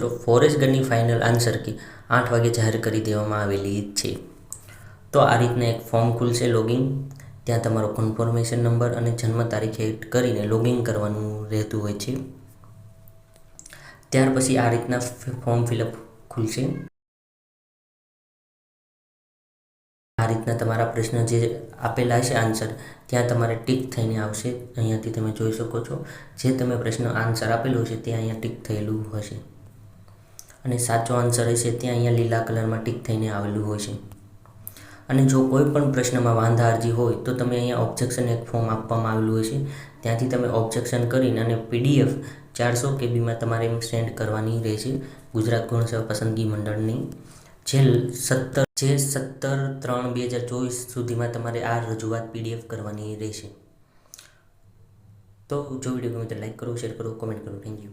મિત્રો, ફોરેસ્ટ ગનની final answer key આઠ વાગે જાહેર કરી દેવામાં આવેલી છે. તો આ રીતના એક ફોર્મ ખુલશે લોગિન ત્યાં તમારો કન્ફર્મેશન નંબર અને જન્મ તારીખ એડ કરીને લોગિન કરવાનું રહેતું હોય છે. ત્યાર પછી આ રીતના ફોર્મ ફિલઅપ ખુલશે. આ રીતના તમારા પ્રશ્ન જે આપેલા છે આન્સર ત્યાં તમારે ટીક થઈને આવશે. અહીંયાથી તમે જોઈ શકો છો. જે તમે પ્રશ્ન આન્સર આપેલો છે ત્યાં અહીંયા ટીક થયેલું હશે. અને સાચો આન્સર હશે ત્યાં અહીંયા લીલા કલરમાં ટીક થઈને આવેલું હોય છે. અને જો કોઈ પણ પ્રશ્નમાં વાંધા અરજી હોય, તો તમે અહીંયા ઓબ્જેક્શન એક ફોર્મ આપવામાં આવેલું હોય છે. ત્યાંથી તમે ઓબ્જેક્શન કરીને અને પીડીએફ ચારસો કેબીમાં તમારે સેન્ડ કરવાની રહેશે ગુજરાત ગૌણ સેવા પસંદગી મંડળની. જે સત્તર જે સત્તર ત્રણ બે હજાર ચોવીસ સુધીમાં તમારે આ રજૂઆત પીડીએફ કરવાની રહેશે. તો જો વીડિયો ગમે તો લાઈક કરો, શેર કરો, કોમેન્ટ કરો. Thank you